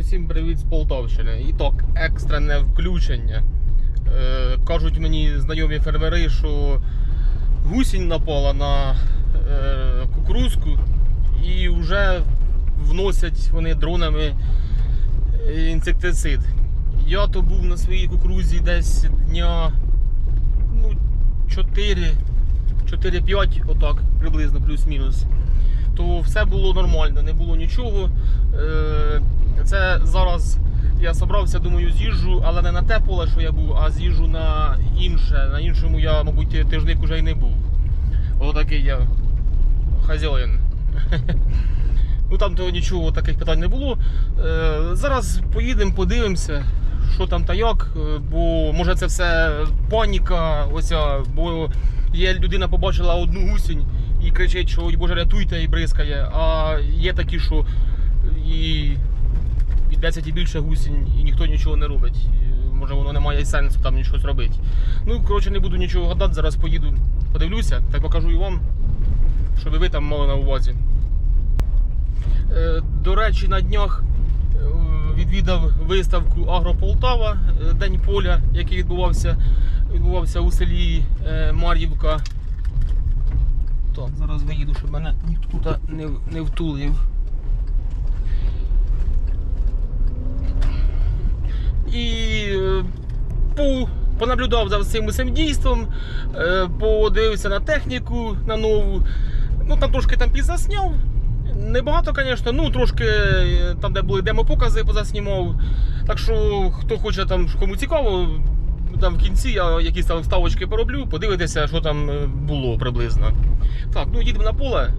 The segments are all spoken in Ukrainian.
Усім привіт з Полтавщини. І так, екстрене включення. Е, кажуть мені знайомі фермери, що гусінь напала на е, кукурузку і вже вносять вони дронами е, інсектицид. Я то був на своїй кукурузі десь дня ну, 4, 4-5, отак, приблизно, плюс-мінус то все було нормально, не було нічого. Е, Це зараз я собрався, думаю, з'їжджу, але не на те поле, що я був, а з'їжджу на інше. На іншому я, мабуть, тижник уже й не був. Отакий я хазяїн. Ну там то нічого таких питань не було. Е, Зараз поїдемо, подивимося, що там та як, е, бо може це все паніка, оця, бо є людина побачила одну гусінь і кричить, що «Ой, Боже, рятуйте і бризкає. А є такі, що і, і 10 і більше гусінь, і ніхто нічого не робить. Може воно не має сенсу там нічого зробити. Ну, коротше, не буду нічого гадати, зараз поїду, подивлюся та покажу і вам, щоб ви там мали на увазі. Е, До речі, на днях е, відвідав виставку Агрополтава е, День поля, який відбувався, відбувався у селі Мар'ївка. Так, зараз виїду, щоб мене ніхто не, не втулив. І е, по, понаблюдав за цим усім дійством, е, подивився на техніку на нову. Ну там трошки там підзасняв. Небагато, звісно, ну трошки е, там, де були демопокази, позаснімав. Так що, хто хоче там, кому цікаво, там в кінці я якісь там вставочки пороблю, подивитися, що там е, було приблизно. Так, ну їдемо на поле.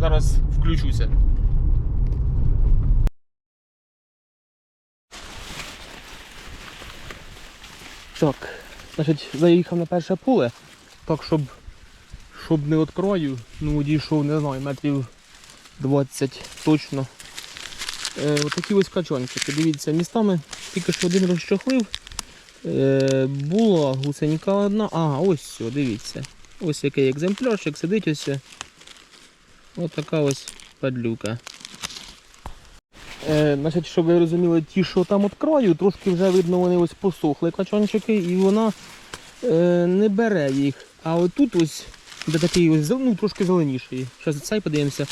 Зараз включуся. Так, значить, заїхав на перше поле, так, щоб, щоб не від краю, ну дійшов, не знаю, метрів 20 точно. Е, отакі ось качанчики. Дивіться, містами тільки що один розчохлив. Е, була гусенька одна. А, ось все, дивіться. Ось який екземплярчик, сидить ось. Ось така ось падлюка. Е, значить, щоб ви розуміли, ті, що там от краю, трошки вже видно, вони ось посохли качанчики, і вона е, не бере їх. А отут ось, де такий ось ну, трошки зеленіший. Зараз цей подивимося,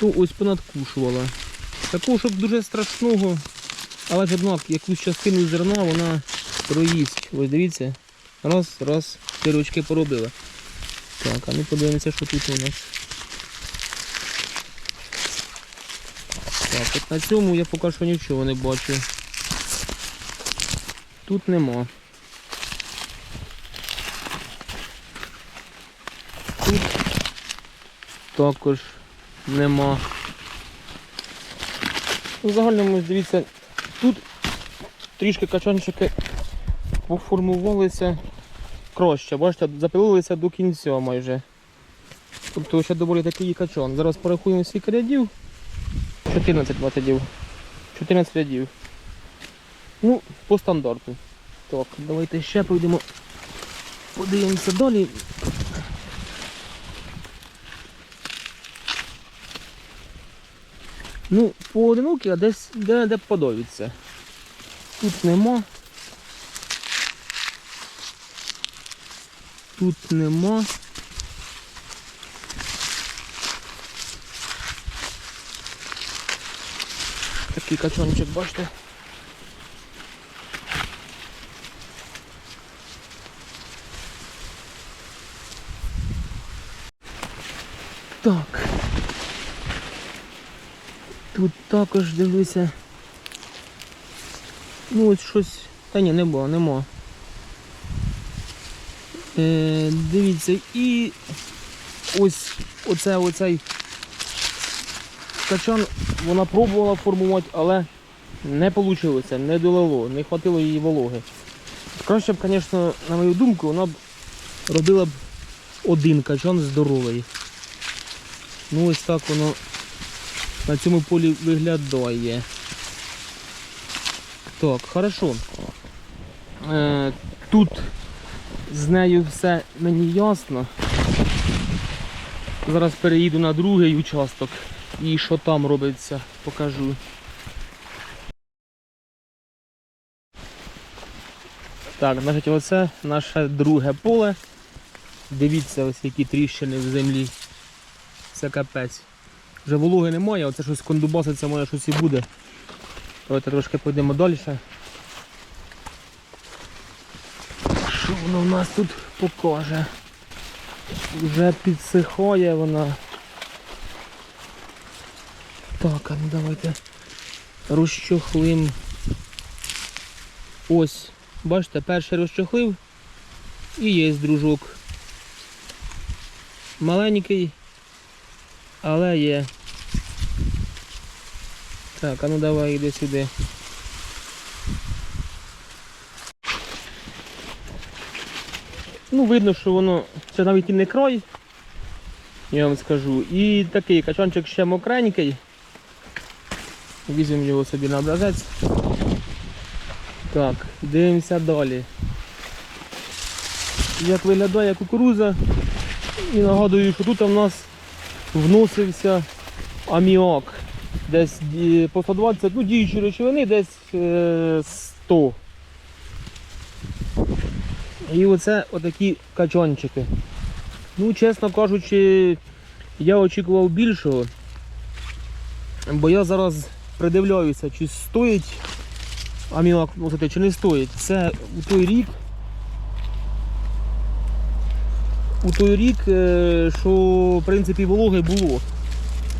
то ось понадкушувала. Такого, щоб дуже страшного, але ж однак якусь частину зерна вона проїсть. Ось дивіться. Раз, раз, тирочки поробила. Так, а ну подивимося, що тут у нас. Так, от на цьому я поки що нічого не бачу. Тут нема. Тут також нема. У загальному, дивіться, тут трішки качанчики поформувалися краще. Бачите, запилилися до кінця майже. Тобто ще доволі такий качан. Зараз порахуємо скільки рядів. 14 рядів. 14 рядів. Ну, по стандарту. Так, давайте ще пройдемо. Подивимося далі. Ну, поодинокі, а десь де, де подобиться. Тут нема. Тут нема. Такий качанчик, бачите. Так. Тут також дивлюся. Ну ось щось. Та ні, не було, нема. Е, дивіться, і ось оце, оцей качан вона пробувала формувати, але не вийшло, не долило, не хватило її вологи. Краще б, звісно, на мою думку, вона б робила б один качан здоровий. Ну ось так воно на цьому полі виглядає. Так, хорошо. Е, тут з нею все мені ясно. Зараз переїду на другий участок і що там робиться, покажу. Так, значить оце наше друге поле. Дивіться, ось які тріщини в землі. Це капець. Вже вологи немає, оце щось кондубаситься, моє щось і буде. Давайте трошки пойдемо далі. Воно в нас тут покаже? Вже підсихає вона. Так, а ну давайте розчохлим. Ось, бачите, перший розчохлив і є дружок. Маленький, але є. Так, а ну давай йди сюди. Ну, видно, що воно це навіть і не крой, я вам скажу. І такий качанчик ще мокренький. Візьмемо його собі на образець. Так, дивимося далі. Як виглядає кукуруза. І нагадую, що тут у нас вносився аміак. Десь по 120, ну діючі речовини десь е, 100. І оце отакі качанчики. Ну, чесно кажучи, я очікував більшого. Бо я зараз придивляюся, чи стоїть аміак носити, чи не стоїть. Це у той рік. У той рік, е, що в принципі вологи було.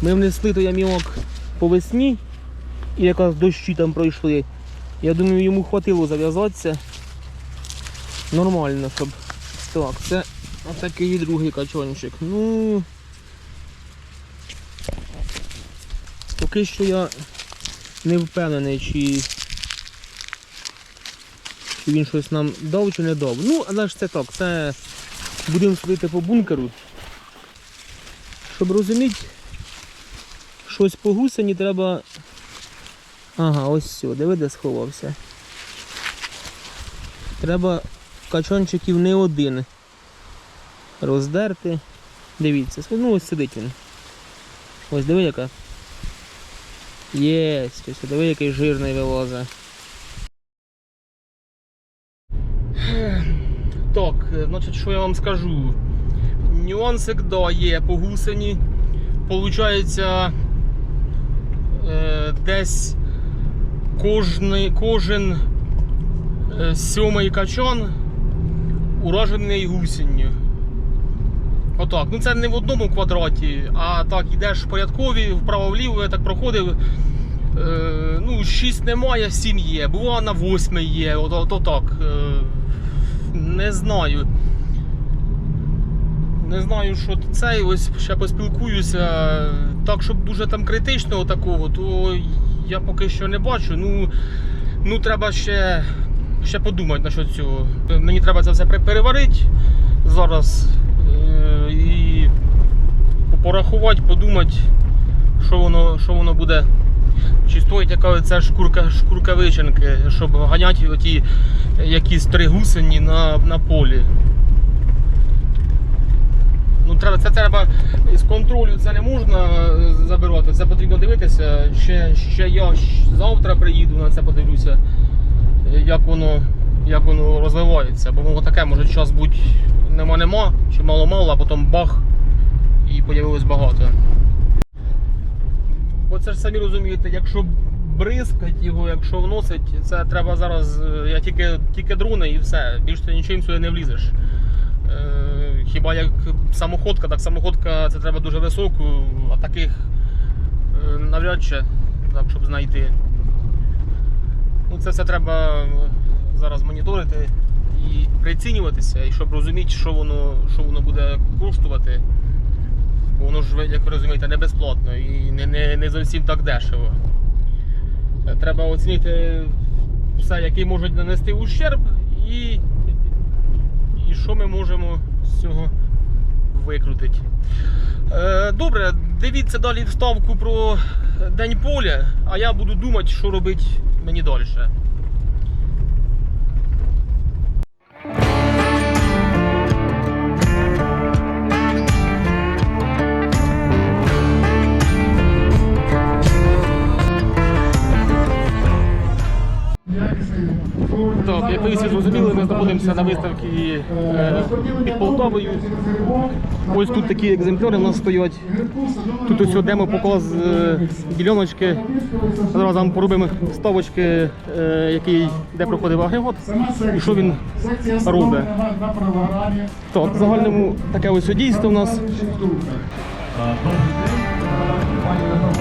Ми внесли той аміак по весні, і якраз дощі там пройшли. Я думаю, йому хватило зав'язатися. Нормально, щоб. Так, це отакий другий качончик. Ну. Поки що я не впевнений, чи, чи він щось нам дав чи не дав. Ну, але ж це так, це будемо судити по бункеру. Щоб розуміти, щось по гусені треба. Ага, ось все, диви, де сховався. Треба качанчиків не один роздерти. Дивіться, ну ось сидить він. Ось диви яка. Єсть, ось диви який жирний вилозе. Так, значить, що я вам скажу? Нюансик, да, є по гусені. Получається е, десь кожен е, сьомий качан уражений гусінню. Отак. Ну це не в одному квадраті, а так ідеш порядкові, вправо-вліво, я так проходив. Е, ну, 6 немає, 7 є. Бува на 8 є. От, от, отак. Е, не знаю. Не знаю, що це. Ось ще поспілкуюся. Так, щоб дуже там критичного такого, то я поки що не бачу. Ну, ну треба ще, ще подумати насчет цього. Мені треба це все переварити зараз е, і порахувати, подумати, що воно, що воно буде. Чи стоїть яка ця шкурка, шкурка вичинки, щоб ганяти оті якісь три гусені на, на полі. Ну, треба, це треба з контролю це не можна е, забирати, це потрібно дивитися. Ще, ще я завтра приїду на це подивлюся, як воно, як воно розвивається. Бо таке може час бути нема-нема, чи мало-мало, а потім бах і з'явилось багато. Бо це ж самі розумієте, якщо бризкать його, якщо вносить, це треба зараз. е, Я тільки, тільки дрони і все. Більше ти нічим сюди не влізеш. Е, Хіба як самоходка, так самоходка це треба дуже високу, а таких е, навряд чи, так, щоб знайти. Ну, це все треба зараз моніторити і прицінюватися, і щоб розуміти, що воно, що воно буде коштувати. Бо воно ж, як ви розумієте, не безплатно і не, не, не зовсім так дешево. Е, Треба оцінити все, який може нанести ущерб, і, і що ми можемо з цього викрутити. Е, добре, дивіться далі вставку про День поля, а я буду думати, що робити мені далі. Знаходимося на виставці е, під Полтавою. Ось тут такі екземпляри у нас стоять. Тут ось демо показ е, діляночки. Зараз вам поробимо ставочки, е, який, де проходив агрегат і що він робить. Так, в загальному таке ось дійство у нас. Пані